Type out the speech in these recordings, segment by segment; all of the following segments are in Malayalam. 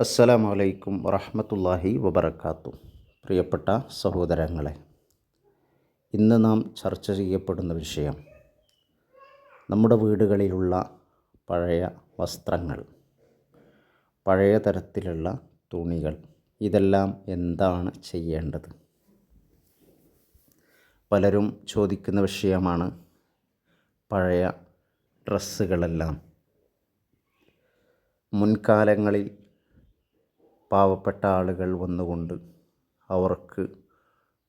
അസ്സലാമു വറഹമത്തല്ലാഹി വബർക്കാത്തു പ്രിയപ്പെട്ട സഹോദരങ്ങളെ ഇന്ന് നാം ചർച്ച ചെയ്യപ്പെടുന്ന വിഷയം നമ്മുടെ വീടുകളിലുള്ള പഴയ വസ്ത്രങ്ങൾ പഴയ തരത്തിലുള്ള തുണികൾ ഇതെല്ലാം എന്താണ് ചെയ്യേണ്ടത്? പലരും ചോദിക്കുന്ന വിഷയമാണ് പഴയ ഡ്രസ്സുകളെല്ലാം. മുൻകാലങ്ങളിൽ പാവപ്പെട്ട ആളുകൾ വന്നുകൊണ്ട് അവർക്ക്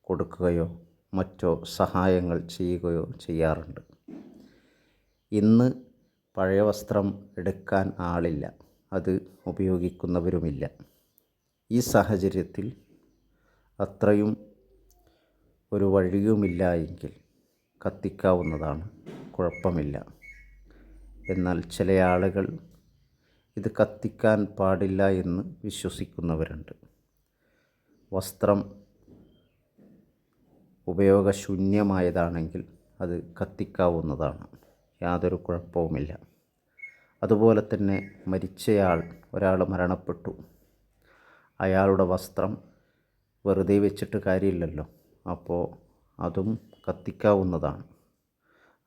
കൊടുക്കുകയോ മറ്റോ സഹായങ്ങൾ ചെയ്യുകയോ ചെയ്യാറുണ്ട്. ഇന്ന് പഴയ വസ്ത്രം എടുക്കാൻ ആളില്ല. അത് ഉപയോഗിക്കുന്നവരുമില്ല. ഈ സാഹചര്യത്തിൽ അത്രയും ഒരു വഴിയുമില്ല എങ്കിൽ കത്തിക്കാവുന്നതാണ്. കുഴപ്പമില്ല. എന്നാൽ ചില ആളുകൾ ഇത് കത്തിക്കാൻ പാടില്ല എന്ന് വിശ്വസിക്കുന്നവരുണ്ട്. വസ്ത്രം ഉപയോഗശൂന്യമായതാണെങ്കിൽ അത് കത്തിക്കാവുന്നതാണ്. യാതൊരു കുഴപ്പവുമില്ല. അതുപോലെ തന്നെ മരിച്ചയാൾ ഒരാൾ മരണപ്പെട്ടു. അയാളുടെ വസ്ത്രം വെറുതെ വെച്ചിട്ട് കാര്യമില്ലല്ലോ. അപ്പോൾ അതും കത്തിക്കാവുന്നതാണ്.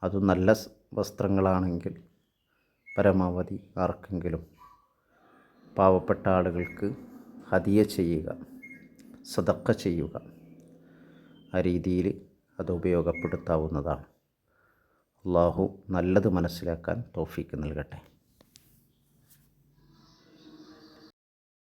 അതും നല്ല വസ്ത്രങ്ങളാണെങ്കിൽ പരമാവധി ആർക്കെങ്കിലും പാവപ്പെട്ട ആളുകൾക്ക് ഹദിയ ചെയ്യുക സദക്ക ചെയ്യുക ആ രീതിയിൽ അത് ഉപയോഗപ്പെടുത്താവുന്നതാണ്. അള്ളാഹു നല്ലത് മനസ്സിലാക്കാൻ തോഫീക്ക് നൽകട്ടെ.